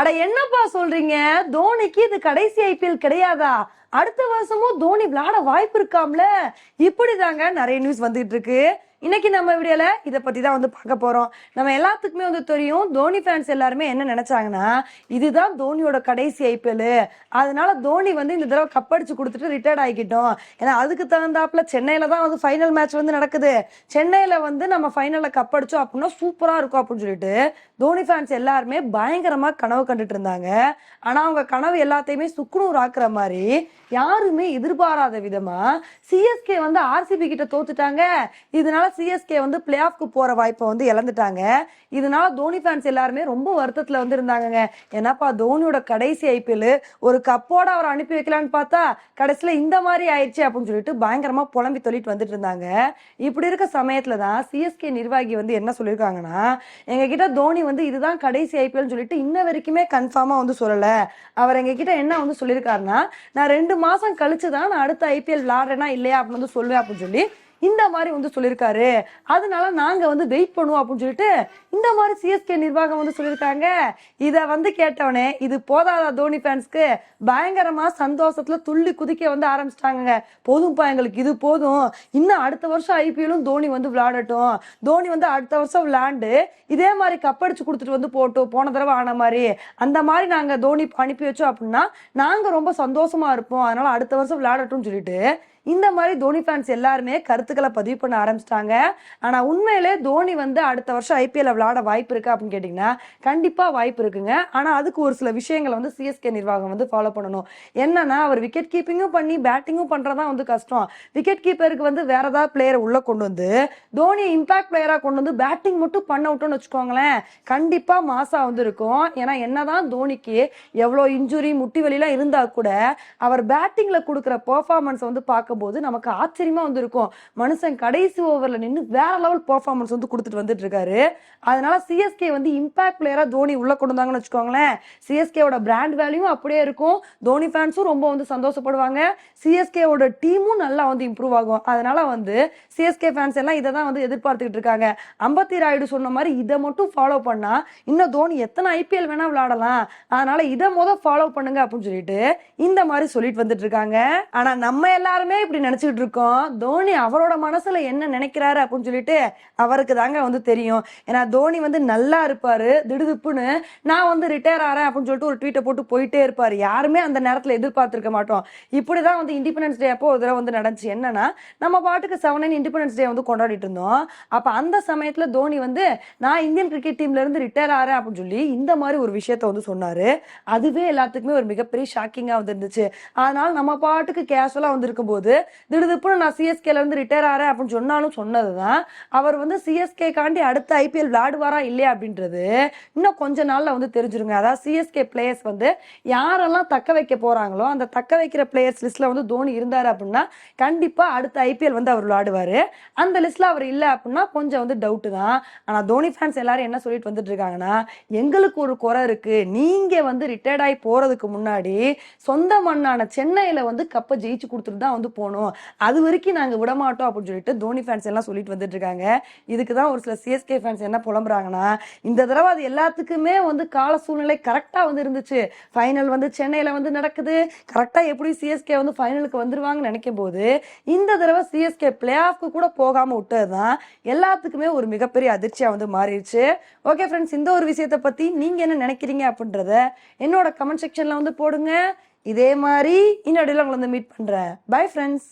அட என்னப்பா சொல்றீங்க? தோனிக்கு இது கடைசி ஐபிஎல் கிடையாதா? அடுத்த வருஷமும் தோனி விளையாட வாய்ப்பு இருக்காம்ல? இப்படிதாங்க நிறைய நியூஸ் வந்துட்டு இருக்கு. இன்னைக்கு நம்ம வீடியோல இதை பத்தி தான் வந்து பார்க்க போறோம். நம்ம எல்லாத்துக்குமே வந்து தெரியும் தோனி ஃபேன்ஸ் எல்லாருமே என்ன நினைச்சாங்கன்னா இதுதான் தோனியோட கடைசி ஐபிஎல் அதனால தோனி வந்து இந்த தடவை கப்படிச்சு கொடுத்துட்டு ரிட்டையர்ட் ஆகிக்கிட்டோம். ஏன்னா அதுக்கு தகுந்தாப்புல சென்னையில தான் வந்து ஃபைனல் மேட்ச் வந்து நடக்குது. சென்னையில வந்து நம்ம ஃபைனல்ல கப்படிச்சோம் அப்படின்னா சூப்பரா இருக்கும் அப்படின்னு சொல்லிட்டு தோனி ஃபேன்ஸ் எல்லாருமே பயங்கரமா கனவு கண்டுட்டு இருந்தாங்க. ஆனா அவங்க கனவு எல்லாத்தையுமே சுக்குனூர் ஆக்குற மாதிரி யாருமே எதிர்பாராத விதமா சிஎஸ்கே வந்து ஆர்சிபி கிட்ட தோத்துட்டாங்க. இதனால சிஎஸ்கே வந்து பிளே ஆஃப்க்கு போற வாய்ப்பை வந்து இழந்துட்டாங்க. இதனால தோனி ஃபேன்ஸ் எல்லாருமே ரொம்ப வருத்தத்துல வந்து இருந்தாங்கங்க ஏன்னாப்பா தோனியோட கடைசி ஐபிஎல் ஒரு கப்போட அவர் அனுப்பி வைக்கலான்னு பார்த்தா கடைசியில இந்த மாதிரி ஆயிடுச்சு அப்படின்னு சொல்லிட்டு பயங்கரமா புலம்பி தொழிட்டு வந்துட்டு இருந்தாங்க. இப்படி இருக்க சமயத்துல தான் சிஎஸ்கே நிர்வாகி வந்து என்ன சொல்லியிருக்காங்கன்னா எங்க கிட்ட தோனி வந்து இதுதான் கடைசி ஐபிஎல் சொல்லிட்டு இன்ன வரைக்குமே கன்ஃபார்மா வந்து சொல்லல. அவர் எங்க கிட்ட என்ன வந்து சொல்லியிருக்காருன்னா நான் ரெண்டு மாசம் கழிச்சு தான் நான் அடுத்த ஐபிஎல் விளாடுறேன்னா இல்லையா? அப்படின்னு வந்து சொல்லுவேன் அப்படின்னு சொல்லி இந்த மாதிரி வந்து சொல்லியிருக்காரு அதனால நாங்க வந்து வெயிட் பண்ணுவோம் அப்படின்னு சொல்லிட்டு இந்த மாதிரி சிஎஸ்கே நிர்வாகம் வந்து சொல்லியிருக்காங்க இதை வந்து கேட்டவனே இது போதாதா தோனி ஃபேன்ஸ்க்கு பயங்கரமா சந்தோஷத்துல துள்ளி குதிக்க வந்து ஆரம்பிச்சிட்டாங்க போதும்ப்பா எங்களுக்கு இது போதும். இன்னும் அடுத்த வருஷம் ஐபிஎல்லும் தோனி வந்து விளையாடட்டும். தோனி வந்து அடுத்த வருஷம் விளையாண்டு இதே மாதிரி கப்படிச்சு கொடுத்துட்டு வந்து போட்டோம் போன தடவை ஆன மாதிரி அந்த மாதிரி நாங்க தோனி அனுப்பி வச்சோம் அப்படின்னா நாங்க ரொம்ப சந்தோஷமா இருப்போம். அதனால அடுத்த வருஷம் விளையாடட்டும்னு சொல்லிட்டு இந்த மாதிரி தோனி ஃபேன்ஸ் எல்லாருமே கருத்துக்களை பதிவு பண்ண ஆரம்பிச்சிட்டாங்க. ஆனால் உண்மையிலே தோனி வந்து அடுத்த வருஷம் ஐபிஎல் விளையாட வாய்ப்பு இருக்கு அப்படின்னு கேட்டிங்கன்னா கண்டிப்பாக வாய்ப்பு இருக்குங்க. ஆனால் அதுக்கு ஒரு சில விஷயங்களை வந்து சிஎஸ்கே நிர்வாகம் வந்து ஃபாலோ பண்ணணும். என்னன்னா அவர் விக்கெட் கீப்பிங்கும் பண்ணி பேட்டிங்கும் பண்ணுறதா வந்து கஷ்டம். விக்கெட் கீப்பருக்கு வந்து வேற ஏதாவது பிளேயரை உள்ளே கொண்டு வந்து தோனி இம்பாக்ட் பிளேயராக கொண்டு வந்து பேட்டிங் மட்டும் பண்ண விட்டோம்னு வச்சுக்கோங்களேன் கண்டிப்பாக மாசா வந்து இருக்கும். ஏன்னா என்னதான் தோனிக்கு எவ்வளோ இன்ஜுரி முட்டி வலிலாம் இருந்தால் கூட அவர் பேட்டிங்கில் கொடுக்குற பெர்ஃபார்மன்ஸ் வந்து பார்க்கும்போது நமக்கு ஆச்சரியமாக வந்திருக்கும். மனுஷன் கடைசி ஓவரில் நின்று வேற லெவல் பர்ஃபார்மன்ஸ் வந்து கொடுத்துட்டு வந்துட்டு இருக்காரு அதனால சிஎஸ்கே வந்து இம்பாக்ட் பிளேயராக தோனி உள்ள கொண்டு வந்தாங்கன்னு வச்சுக்கோங்களேன். சிஎஸ்கேவோட பிராண்ட் வேல்யூ அப்படியே இருக்கும். தோனி ஃபேன்ஸும் ரொம்ப வந்து சந்தோஷப்படுவாங்க. சிஎஸ்கேவோட டீமும் நல்லா வந்து இம்ப்ரூவ் ஆகும். அதனால வந்து சிஎஸ்கே ஃபேன்ஸ் எல்லாம் இதை தான் வந்து எதிர்பார்த்துக்கிட்டு இருக்காங்க. அம்பத்தி ராயுடு சொன்ன மாதிரி இதை மட்டும் ஃபாலோ பண்ணா இன்னும் தோனி எத்தனை ஐபிஎல் வேணா விளையாடலாம். அதனால இதை முத ஃபாலோ பண்ணுங்க அப்படின்னு சொல்லிட்டு இந்த மாதிரி சொல்லிட்டு வந்துட்டு இருக்காங்க ஆனா நம்ம எல்லாருமே இப்படி நினைச்சிட்டு இருக்கோம்? தோனி அவரோட மனசுல என்ன நினைக்கிறாரு அப்படின்னு சொல்லிட்டு அவருக்கு தாங்க வந்து தெரியும். ஏன்னா தோனி வந்து நல்லா இருப்பாரு திடுதிப்புன்னு. நான் வந்து ரிட்டையர் ஆறேன் அப்படின்னு சொல்லிட்டு ஒரு ட்வீட்டை போட்டு போயிட்டே இருப்பாரு. யாருமே அந்த நேரத்துல எதிர்பார்த்திருக்க மாட்டோம். இப்படிதான் வந்து இண்டிபெண்டன்ஸ் டே அப்போ ஒரு தடவை வந்து நடந்துச்சு. என்னன்னா நம்ம பாட்டுக்கு செவன் இண்டிபெண்டன்ஸ் டே வந்து கொண்டாடிட்டு இருந்தோம். அப்ப அந்த சமயத்துல தோனி வந்து நான் இந்தியன் கிரிக்கெட் டீம்ல இருந்து ரிட்டையர் ஆறேன் அப்படின்னு சொல்லி இந்த மாதிரி ஒரு விஷயத்த வந்து சொன்னாரு. அதுவே எல்லாத்துக்குமே ஒரு மிகப்பெரிய ஷாக்கிங்கா வந்து இருந்துச்சு. அதனால நம்ம பாட்டுக்கு கேஷுவலா வந்து இருக்கும்போது திடுதிப்புன்னு நான் சிஎஸ்கேல இருந்து ரிட்டையர் ஆறேன் அப்படின்னு சொன்னாலும் சொன்னதுதான். அவர் வந்து சிஎஸ்கே காண்டி அடுத்த ஐபிஎல் விளையாடுவாரா இல்லையா அப்படின்றது இன்னும் கொஞ்ச நாள்ல வந்து தெரிஞ்சிருங்க. அதாவது சிஎஸ்கே பிளேயர்ஸ் வந்து யாரெல்லாம் தக்க வைக்க போறாங்களோ அந்த தக்க வைக்கிற பிளேயர்ஸ் லிஸ்ட்ல வந்து தோனி இருந்தார் அப்படின்னா கண்டிப்பா அடுத்த ஐபிஎல் வந்து அவர் விளையாடுவாரு. அந்த லிஸ்ட்ல அவர் இல்ல அப்படின்னா கொஞ்சம் வந்து டவுட்டு தான். ஆனா தோனி ஃபேன்ஸ் எல்லாரும் என்ன சொல்லிட்டு வந்துட்டு இருக்காங்கன்னா எங்களுக்கு ஒரு குறை இருக்கு. நீங்க வந்து ரிட்டையர்ட் ஆகி போறதுக்கு முன்னாடி சொந்த மண்ணான சென்னையில வந்து கப்பை ஜெயிச்சு கொடுத்துட்டு தான் வந்து போகணும் அது வரைக்கும் நாங்கள் விட மாட்டோம் அப்படின்னு சொல்லிட்டு தோனி ஃபேன்ஸ் எல்லாம் சொல்லிட்டு வந்துட்டு இருக்காங்க. இதுக்கு தான் ஒரு சில சிஎஸ்கே ஃபேன்ஸ் என்ன புலம்புறாங்கன்னா இந்த தடவை அது எல்லாத்துக்குமே வந்து கால சூழ்நிலை கரெக்டாக வந்து இருந்துச்சு. ஃபைனல் வந்து சென்னையில் வந்து நடக்குது. கரெக்டாக எப்படி சிஎஸ்கே வந்து ஃபைனலுக்கு வந்துருவாங்கன்னு நினைக்கும் போது இந்த தடவை சிஎஸ்கே பிளே ஆஃப்க்கு கூட போகாமல் விட்டது தான் எல்லாத்துக்குமே ஒரு மிகப்பெரிய அதிர்ச்சியாக வந்து மாறிடுச்சு. ஓகே ஃப்ரெண்ட்ஸ் இந்த ஒரு விஷயத்தை பற்றி நீங்கள் என்ன நினைக்கிறீங்க அப்படின்றத என்னோட கமெண்ட் செக்ஷனில் வந்து போடுங்க. இதே மாதிரி இன்னொடையில உங்களை வந்து மீட் பண்ணுறேன் பை ஃப்ரெண்ட்ஸ்